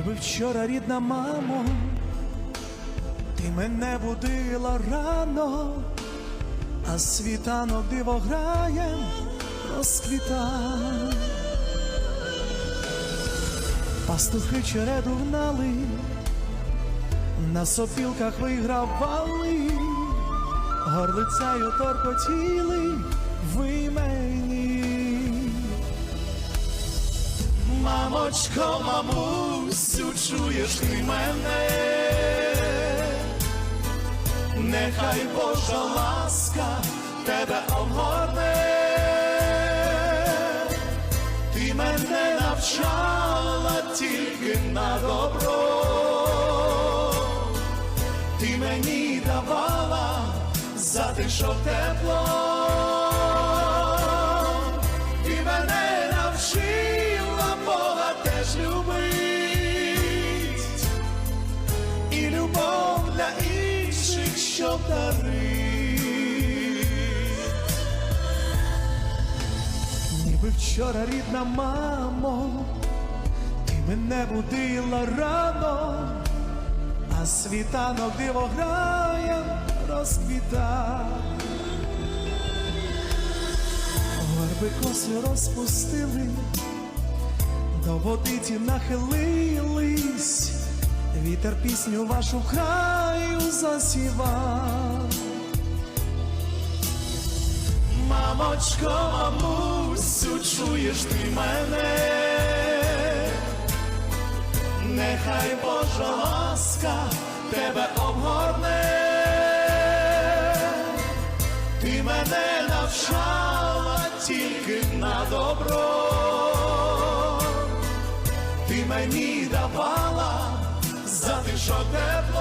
Ніби вчора рідна мамо, ти мене будила рано, а світанок диво грає, розквіта. Пастухи череду гнали, на сопілках вигравали, горлицею торкотіли ви мені. Мамочко, мамусю, чуєш ти мене, нехай Божа ласка тебе обгорне, ти мене навчала тільки на добро, ти мені давала затишок тепло. Інших. Ніби вчора рідна мамо, ти мене будила рано, а світанок диво грає, розквіта. Верби коси розпустили, до водиці нахилились, вітер пісню вашу краю засівав. Мамочко, мамусю, чуєш ти мене, нехай Божа ласка тебе обгорне. Ти мене навчала тільки на добро, ти мені затишок тепло,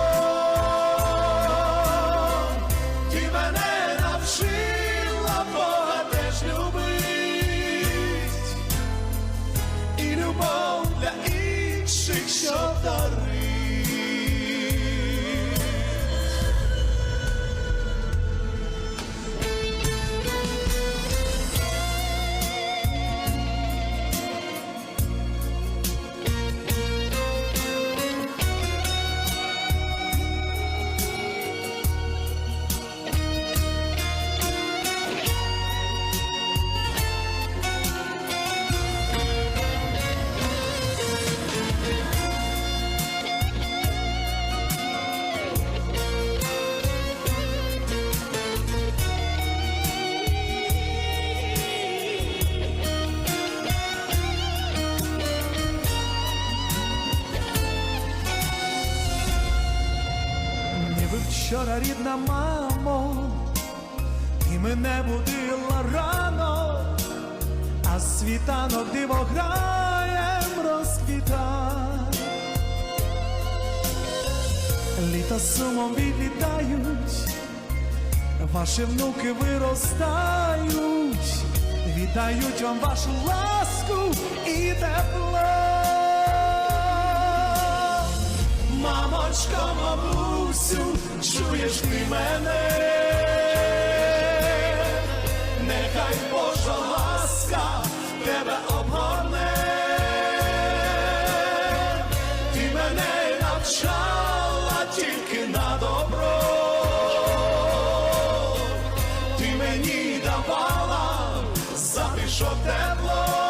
вчора рідна мамо, ти мене будила рано, а світанок диво граєм розквіта. Літа сумом відлітають, ваші внуки виростають, віддають вам вашу ласку і тепло. Мамочко, мамусю, чуєш ти мене, нехай Божа ласка тебе обгорне, ти мене навчала тільки на добро, ти мені давала затишок тепло.